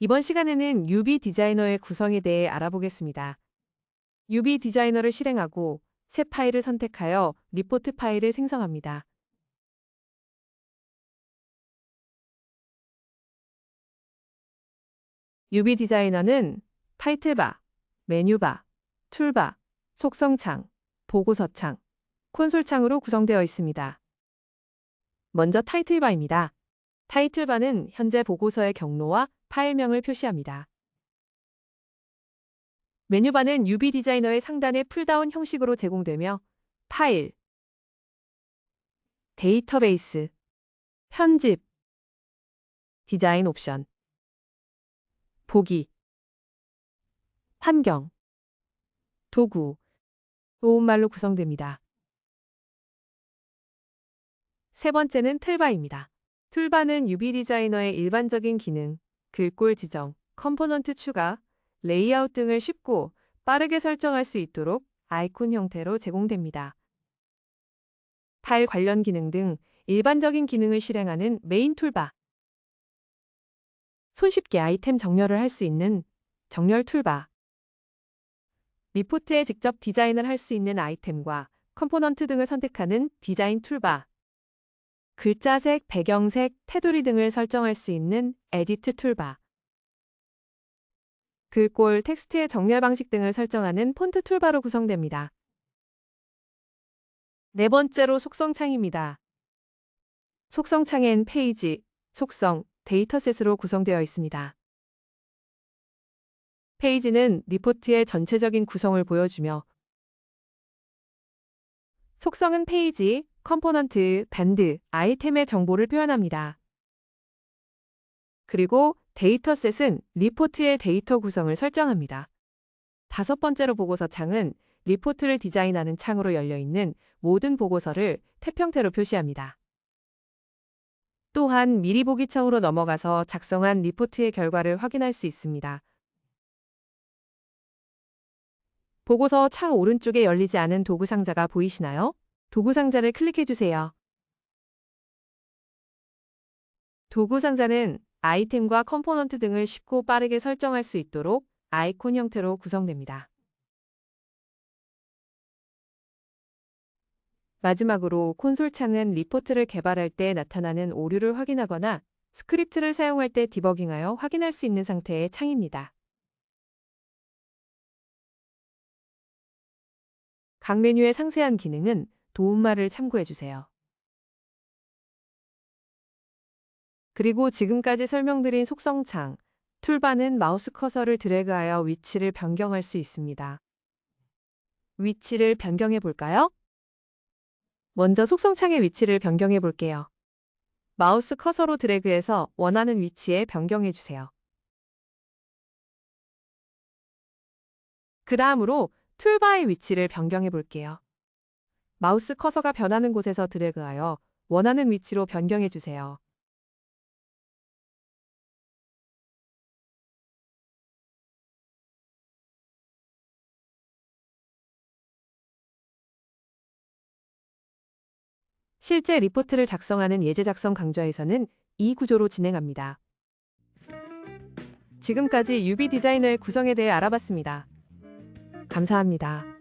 이번 시간에는 UB 디자이너의 구성에 대해 알아보겠습니다. UB 디자이너를 실행하고 새 파일을 선택하여 리포트 파일을 생성합니다. UB 디자이너는 타이틀바, 메뉴바, 툴바, 속성창, 보고서창, 콘솔창으로 구성되어 있습니다. 먼저 타이틀바입니다. 타이틀바는 현재 보고서의 경로와 파일명을 표시합니다. 메뉴바는 UB 디자이너의 상단의 풀다운 형식으로 제공되며 파일, 데이터베이스, 편집, 디자인 옵션, 보기, 환경, 도구, 도움말로 구성됩니다. 세 번째는 툴바입니다. 툴바는 UB 디자이너의 일반적인 기능, 글꼴 지정, 컴포넌트 추가, 레이아웃 등을 쉽고 빠르게 설정할 수 있도록 아이콘 형태로 제공됩니다. 파일 관련 기능 등 일반적인 기능을 실행하는 메인 툴바. 손쉽게 아이템 정렬을 할 수 있는 정렬 툴바. 리포트에 직접 디자인을 할 수 있는 아이템과 컴포넌트 등을 선택하는 디자인 툴바. 글자색, 배경색, 테두리 등을 설정할 수 있는 에디트 툴바. 글꼴, 텍스트의 정렬 방식 등을 설정하는 폰트 툴바로 구성됩니다. 네 번째로 속성창입니다. 속성창엔 페이지, 속성, 데이터셋으로 구성되어 있습니다. 페이지는 리포트의 전체적인 구성을 보여주며 속성은 페이지, 컴포넌트, 밴드, 아이템의 정보를 표현합니다. 그리고 데이터셋은 리포트의 데이터 구성을 설정합니다. 다섯 번째로 보고서 창은 리포트를 디자인하는 창으로 열려있는 모든 보고서를 탭 형태로 표시합니다. 또한 미리 보기 창으로 넘어가서 작성한 리포트의 결과를 확인할 수 있습니다. 보고서 창 오른쪽에 열리지 않은 도구 상자가 보이시나요? 도구 상자를 클릭해 주세요. 도구 상자는 아이템과 컴포넌트 등을 쉽고 빠르게 설정할 수 있도록 아이콘 형태로 구성됩니다. 마지막으로 콘솔 창은 리포트를 개발할 때 나타나는 오류를 확인하거나 스크립트를 사용할 때 디버깅하여 확인할 수 있는 상태의 창입니다. 각 메뉴의 상세한 기능은 도움말을 참고해 주세요. 그리고 지금까지 설명드린 속성창, 툴바는 마우스 커서를 드래그하여 위치를 변경할 수 있습니다. 위치를 변경해 볼까요? 먼저 속성창의 위치를 변경해 볼게요. 마우스 커서로 드래그해서 원하는 위치에 변경해 주세요. 그 다음으로 툴바의 위치를 변경해 볼게요. 마우스 커서가 변하는 곳에서 드래그하여 원하는 위치로 변경해 주세요. 실제 리포트를 작성하는 예제 작성 강좌에서는 이 구조로 진행합니다. 지금까지 UB 디자이너의 구성에 대해 알아봤습니다. 감사합니다.